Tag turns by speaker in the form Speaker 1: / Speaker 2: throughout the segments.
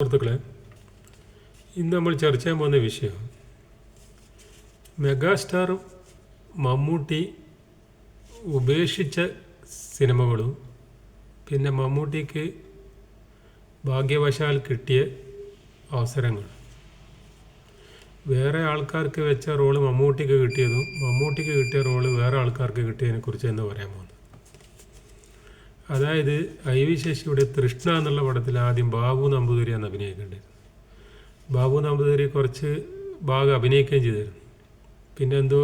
Speaker 1: സുഹൃത്തുക്കളെ ഇന്ന് നമ്മൾ ചർച്ച ചെയ്യാൻ പോകുന്ന വിഷയം മെഗാസ്റ്റാർ മമ്മൂട്ടി ഉപേക്ഷിച്ച സിനിമകളും പിന്നെ മമ്മൂട്ടിക്ക് ഭാഗ്യവശാൽ കിട്ടിയ അവസരങ്ങൾ. വേറെ ആൾക്കാർക്ക് വെച്ച റോൾ മമ്മൂട്ടിക്ക് കിട്ടിയതും മമ്മൂട്ടിക്ക് കിട്ടിയ റോൾ വേറെ ആൾക്കാർക്ക് കിട്ടിയതിനെക്കുറിച്ച് എന്ന് പറയാൻ പോകുന്നത് അതായത് ഐ വി ശശിയുടെ തൃഷ്ണ എന്നുള്ള പടത്തിൽ ആദ്യം ബാബു നമ്പൂതിരി നമ്പൂതിരിയാണ് അഭിനയിക്കേണ്ടത്. ബാബു നമ്പൂതിരി കുറച്ച് ഭാഗം അഭിനയിക്കുകയും ചെയ്തിരുന്നു. പിന്നെ എന്തോ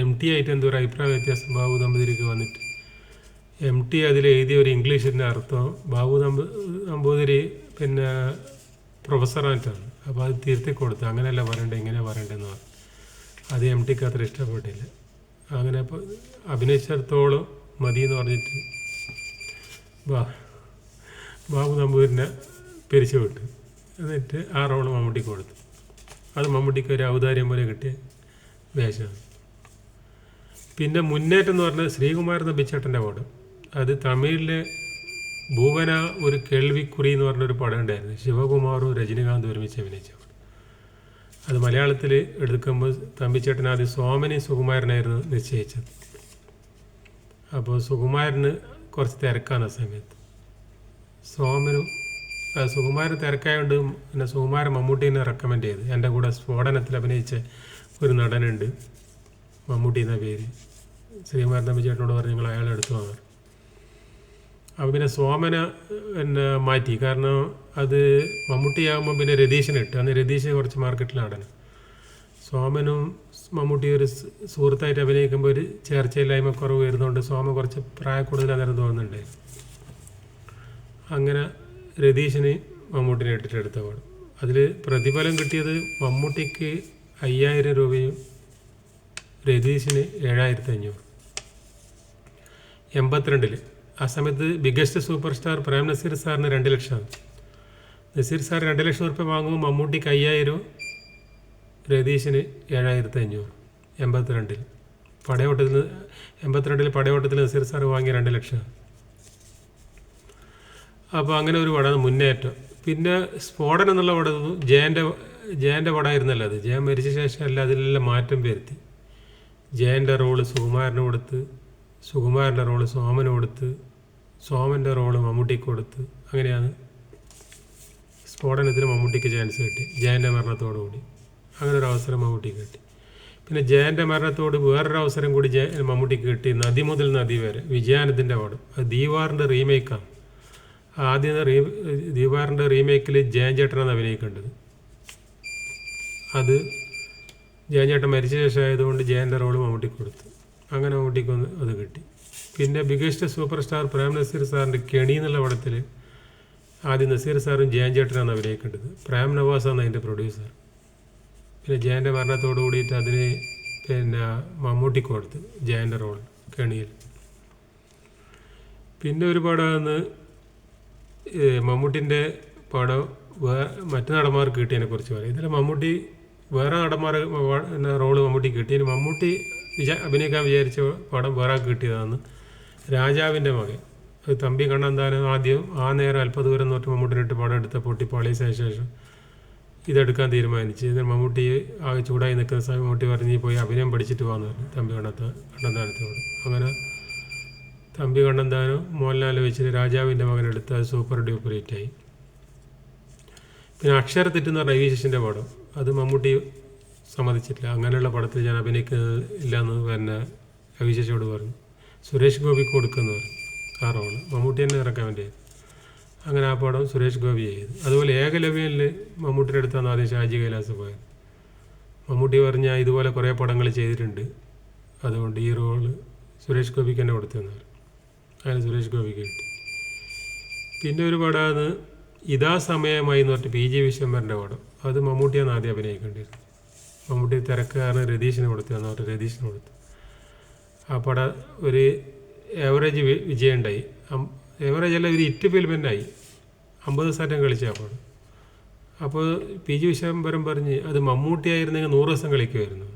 Speaker 1: എം ടി ആയിട്ട് എന്തോ ഒരു അഭിപ്രായ വ്യത്യാസം ബാബു നമ്പൂതിരിക്ക് വന്നിട്ട്. എം ടി അതിൽ എഴുതിയ ഒരു ഇംഗ്ലീഷിന്റെ അർത്ഥം ബാബു നമ്പൂ നമ്പൂതിരി പിന്നെ പ്രൊഫസറായിട്ടാണ്. അപ്പോൾ അത് തിരുത്തി കൊടുത്തു. അങ്ങനെയല്ല പറയണ്ടേ ഇങ്ങനെ പറയണ്ടെന്ന് പറഞ്ഞു. അത് എം ടിക്ക് അത്ര ഇഷ്ടപ്പെട്ടില്ല. അങ്ങനെ അപ്പോൾ അഭിനയിച്ചിടത്തോളം മതി എന്ന് പറഞ്ഞിട്ട് ബാ ബാബു നമ്പൂരിനെ പിരിച്ചു വിട്ട്. എന്നിട്ട് ആ റോൾ മമ്മൂട്ടിക്ക് കൊടുത്തു. അത് മമ്മൂട്ടിക്ക് ഒരു ഔദാര്യം പോലെ കിട്ടിയ വേഷമാണ്. പിന്നെ മുന്നേറ്റം എന്ന് പറഞ്ഞാൽ ശ്രീകുമാരൻ ബിച്ചേട്ടന്റെ പടം. അത് തമിഴിലെ ഭൂവന ഒരു കേൾവിക്കുറി എന്ന് പറഞ്ഞൊരു പടം ഉണ്ടായിരുന്നു. ശിവകുമാറും രജനികാന്തും ഒരുമിച്ച് അഭിനയിച്ച അത് മലയാളത്തിൽ എടുക്കുമ്പോൾ തമ്പിച്ചേട്ടൻ ആദ്യം സോമനെയും സുകുമാരനായിരുന്നു നിശ്ചയിച്ചത്. അപ്പോൾ സുകുമാരന് കുറച്ച് തിരക്കാണ് ആ സമയത്ത്. സോമനും സുകുമാരൻ തിരക്കായതുകൊണ്ട് പിന്നെ സുകുമാരൻ മമ്മൂട്ടീനെ റെക്കമെൻഡ് ചെയ്ത്. എന്റെ കൂടെ സ്ഫോടനത്തിൽ അഭിനയിച്ച ഒരു നടനുണ്ട്. മമ്മൂട്ടി എന്ന പേര്. ശ്രീകുമാരൻ തമ്പി ചേട്ടനോട് പറഞ്ഞ് ഞങ്ങൾ അയാളെ എടുത്തു വന്നു അപ്പോൾ പിന്നെ സോമന പിന്നെ മാറ്റി. കാരണം അത് മമ്മൂട്ടിയാകുമ്പോൾ പിന്നെ രതീശനെ ഇട്ട്. അന്ന് രതീശ് കുറച്ച് മാർക്കറ്റിൽ നടനം. സോമനും മമ്മൂട്ടി ഒരു സുഹൃത്തായിട്ട് അഭിനയിക്കുമ്പോൾ ഒരു ചേർച്ചയില്ലായ്മ കുറവ് വരുന്നതുകൊണ്ട് സോമൻ കുറച്ച് പ്രായ കൂടുതലാണെന്ന് തോന്നുന്നുണ്ട്. അങ്ങനെ രതീഷിനെ മമ്മൂട്ടിനെ ഇട്ടിട്ട് എടുത്ത പാടും അതിൽ പ്രതിഫലം കിട്ടിയത് മമ്മൂട്ടിക്ക് അയ്യായിരം രൂപയും രതീഷിന് ഏഴായിരത്തി അഞ്ഞൂറ്. എൺപത്തിരണ്ടിൽ ആ സമയത്ത് biggest super star Prem Nazir സാറിന് രണ്ട് ലക്ഷമാണ് നസീർ സാർ രണ്ട് ലക്ഷം റുപ്യ വാങ്ങുമ്പോൾ മമ്മൂട്ടിക്ക് അയ്യായിരം രതീശിന് ഏഴായിരത്തി അഞ്ഞൂറ് എൺപത്തിരണ്ടിൽ. പടയോട്ടത്തിൽ എൺപത്തിരണ്ടിൽ പടയോട്ടത്തിൽ നസീർ സാർ വാങ്ങിയ രണ്ട് ലക്ഷം. അപ്പോൾ അങ്ങനെ ഒരു പടമാണ് മുന്നേറ്റം. പിന്നെ സ്ഫോടനം എന്നുള്ള പടം ജയന്റെ ജയന്റെ പടമായിരുന്നല്ലോ അത്. ജയൻ മരിച്ച ശേഷം അല്ല അതിലെല്ലാം മാറ്റം വരുത്തി. ജയന്റെ റോൾ സുകുമാരന് കൊടുത്ത് സുകുമാരന്റെ റോൾ സോമന് കൊടുത്ത് സോമന്റെ റോൾ മമ്മൂട്ടിക്ക് കൊടുത്ത് അങ്ങനെയാണ് സ്ഫോടനത്തിന് മമ്മൂട്ടിക്ക് ചാൻസ് കിട്ടി ജയന്റെ മരണത്തോടുകൂടി. അങ്ങനെ ഒരു അവസരം മമ്മൂട്ടിക്ക് കിട്ടി. പിന്നെ ജയന്റെ മരണത്തോട് വേറൊരു അവസരം കൂടി ജയ മമ്മൂട്ടിക്ക് കിട്ടി. നദി മുതൽ നദി വരെ. വിജയാനന്ദിന്റെ പടം. അത് ദീവാറിന്റെ റീമേക്കാണ്. ആദ്യം റീ ദീവാറിന്റെ റീമേക്കിൽ ജയൻ ചേട്ടനാണ് അഭിനയിക്കേണ്ടത്. അത് ജയൻ ചേട്ടൻ മരിച്ച ശേഷം ആയതുകൊണ്ട് ജയന്റെ റോൾ മമ്മൂട്ടിക്ക് കൊടുത്തു. അങ്ങനെ മമ്മൂട്ടിക്ക് ഒന്ന് അത് കിട്ടി. പിന്നെ biggest super star Prem Nazir സാറിന്റെ കെണി എന്നുള്ള പടത്തിൽ ആദ്യം നസീർ സാറും ജയൻ ചേട്ടനാണ് അഭിനയിക്കേണ്ടത്. പ്രേം നവാസാണ് അതിന്റെ പ്രൊഡ്യൂസർ പിന്നെ ജയന്റെ മരണത്തോടു കൂടിയിട്ട് അതിന് പിന്നെ മമ്മൂട്ടിക്ക് കൊടുത്ത് ജയന്റെ റോൾ കെണിയിൽ. പിന്നെ ഒരു അന്ന് മമ്മൂട്ടിന്റെ പടം വേ മറ്റു നടന്മാർക്ക് കിട്ടിയതിനെ കുറിച്ച് പറയും. ഇതിൽ മമ്മൂട്ടി വേറെ നടന്മാർ റോൾ മമ്മൂട്ടി കിട്ടി. മമ്മൂട്ടി വിചാ അഭിനയിക്കാൻ വിചാരിച്ച പടം വേറെ കിട്ടിയതാണ് രാജാവിന്റെ മകൻ. തമ്പി കണ്ണന്താനം ആദ്യം ആ നേരം അല്പദൂരം തൊട്ട് മമ്മൂട്ടിനിട്ട് പടം എടുത്ത പൊട്ടി പാളിയതിന് ശേഷം ഇതെടുക്കാൻ തീരുമാനിച്ച്. മമ്മൂട്ടി ആ ചൂടായി നിൽക്കുന്ന സമയം മമ്മൂട്ടി പറഞ്ഞ് "നീ പോയി അഭിനയം പഠിച്ചിട്ട് പോകാന്ന് പറഞ്ഞു. തമ്പി കണ്ണത്ത കണ്ണന്താനത്തോട്. അങ്ങനെ തമ്പി കണ്ണന്താനം മോഹൻലാൽ വെച്ചിട്ട് രാജാവിന്റെ മകനെടുത്ത് അത് സൂപ്പർ ഡ്യൂപ്പർ ഹിറ്റായി പിന്നെ അക്ഷരത്തെറ്റ് എന്ന് പറഞ്ഞ വി പടം അത് മമ്മൂട്ടി സമ്മതിച്ചിട്ടില്ല. അങ്ങനെയുള്ള പടത്തിൽ ഞാൻ അഭിനയിക്കുന്നത് എന്ന് പിന്നെ ഐ ശേഷിയോട് പറഞ്ഞു. സുരേഷ് ഗോപിക്ക് കൊടുക്കുന്നു പറഞ്ഞു. ആ റോൾ. മമ്മൂട്ടി തന്നെ ഇറക്കാൻ ചെയ്തു. അങ്ങനെ ആ പടം സുരേഷ് ഗോപി ചെയ്തു. അതുപോലെ ഏകലവ്യനിൽ മമ്മൂട്ടിയുടെ അടുത്താണ് ആദ്യം ഷാജി കൈലാസ് പോയത്. മമ്മൂട്ടി പറഞ്ഞ ഇതുപോലെ കുറേ പടങ്ങൾ ചെയ്തിട്ടുണ്ട്. അതുകൊണ്ട് ഈ റോൾ സുരേഷ് ഗോപിക്ക് തന്നെ കൊടുത്തെന്ന് പറഞ്ഞു അങ്ങനെ സുരേഷ് ഗോപിക്ക് കിട്ടി. പിന്നെ ഒരു പടമാണ് ഇതാ സമയമായി എന്ന് പറഞ്ഞിട്ട് പി ജി വിശ്വംഭരന്റെ പടം. അത് മമ്മൂട്ടിയാണ് ആദ്യം അഭിനയിക്കേണ്ടിയിരുന്നത്. മമ്മൂട്ടി തിരക്കുകാരന് രതീഷിന് കൊടുത്തു എന്ന് പറഞ്ഞിട്ട് രതീഷിന് കൊടുത്തു. ആ പടം ഒരു ഏവറേജ് വിജയം ഉണ്ടായി ഏവറേജ് അല്ല ഇത് ഇറ്റ് തന്നെ അമ്പത് ദിവസം കളിച്ച അപ്പോൾ. അപ്പോൾ പി ജി വിശ്വംബരം പറഞ്ഞ് അത് മമ്മൂട്ടി ആയിരുന്നെങ്കിൽ നൂറ് ദിവസം കളിക്കുമായിരുന്നു.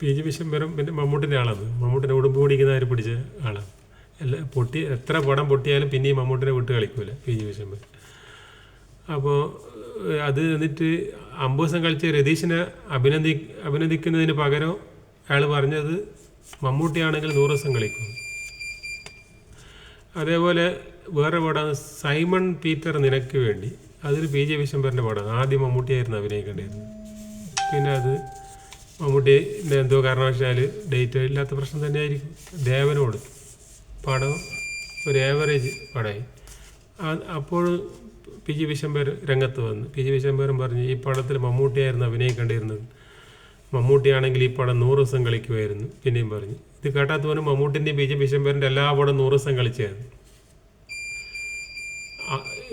Speaker 1: പി ജി വിശ്വംബരം പിന്നെ മമ്മൂട്ടിന്റെ ആളാണ്. മമ്മൂട്ടിനെ ഉടുമ്പ് പിടിക്കുന്ന ആര് പിടിച്ച ആളാണ് എല്ലാ പൊട്ടി എത്ര പടം പൊട്ടിയാലും പിന്നെയും മമ്മൂട്ടിനെ വിട്ട് കളിക്കൂല പി ജി വിശ്വംബരം അപ്പോൾ അത് എന്നിട്ട് അമ്പത് ദിവസം കളിച്ച് രതീഷിനെ അഭിനന്ദി അഭിനന്ദിക്കുന്നതിന് പകരം അയാൾ പറഞ്ഞത് മമ്മൂട്ടിയാണെങ്കിൽ നൂറ് ദിവസം കളിക്കും. അതേപോലെ വേറെ പാടാണ് സൈമൺ പീറ്റർ നിനക്ക് വേണ്ടി. അതൊരു പി ജെ വിശംബറിന്റെ പാടാണ്. ആദ്യം മമ്മൂട്ടിയായിരുന്നു അഭിനയിക്കേണ്ടിയിരുന്നത് പിന്നെ അത് മമ്മൂട്ടി എന്തോ കാരണവശാൽ ഡേറ്റ് ഇല്ലാത്ത പ്രശ്നം തന്നെയായിരിക്കും. ദേവന് കൊടുത്തു പടം ഒരു ഏവറേജ് പടമായി അപ്പോൾ പി ജി വിശംബർ രംഗത്ത് വന്ന്. പി ജി വിശംബരൻ പറഞ്ഞു ഈ പടത്തിൽ മമ്മൂട്ടിയായിരുന്നു അഭിനയിക്കേണ്ടിയിരുന്നത്. മമ്മൂട്ടിയാണെങ്കിൽ ഈ പടം നൂറ് ദിവസം കളിക്കുമായിരുന്നു. പിന്നെയും പറഞ്ഞു. ഇത് കേട്ടാത്തവനും മമ്മൂട്ടിന്റെയും പി ജി വിശംബരന്റെ എല്ലാ പടം നൂറ് ദിവസം കളിച്ചായിരുന്നു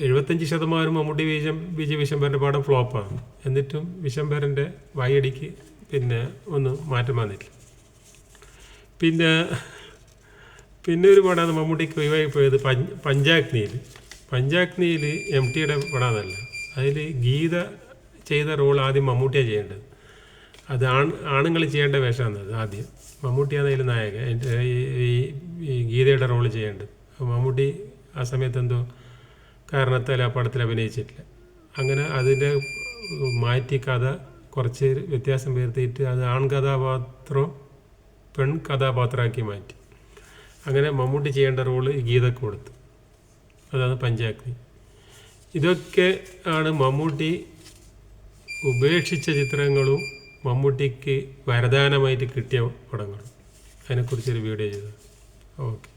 Speaker 1: എഴുപത്തഞ്ച് ശതമാനം മമ്മൂട്ടി വിശം ബി ജെ വിശംബരന്റെ പാടം ഫ്ലോപ്പാണ് എന്നിട്ടും വിശംബരന്റെ വായടിക്ക് പിന്നെ ഒന്നും മാറ്റം വന്നിട്ടില്ല. പിന്നെ പിന്നെ ഒരു പടമാണ് മമ്മൂട്ടിക്ക് ഒഴിവായി പോയത് പഞ്ച് പഞ്ചാഗ്നിയിൽ. പഞ്ചാഗ്നിയിൽ എം ടിയുടെ പടമാണല്ല അതിൽ ഗീത ചെയ്ത റോൾ ആദ്യം മമ്മൂട്ടിയാണ് ചെയ്യേണ്ടത്. അത് ആൺ ആണുങ്ങൾ ചെയ്യേണ്ട വേഷമാണ് അത് ആദ്യം. മമ്മൂട്ടിയാണ് അതിൽ നായകൻ. ഈ- ഗീതയുടെ റോൾ ചെയ്യേണ്ടത്. മമ്മൂട്ടി ആ സമയത്ത് എന്തോ കാരണത്താൽ ആ പടത്തിൽ അഭിനയിച്ചിട്ടില്ല. അങ്ങനെ അതിന്റെ മാറ്റി കഥ കുറച്ച് വ്യത്യാസം വരുത്തിയിട്ട് അത് ആൺ കഥാപാത്രം പെൺ കഥാപാത്രമാക്കി മാറ്റി. അങ്ങനെ മമ്മൂട്ടി ചെയ്യേണ്ട റോൾ ഗീതക്ക് കൊടുത്തു. അതാണ് പഞ്ചാഗ്നി. ഇതൊക്കെ ആണ് മമ്മൂട്ടി ഉപേക്ഷിച്ച ചിത്രങ്ങളും മമ്മൂട്ടിക്ക് വരദാനമായിട്ട് കിട്ടിയ പടങ്ങൾ. അതിനെക്കുറിച്ചൊരു വീഡിയോ ചെയ്തത് ഓക്കെ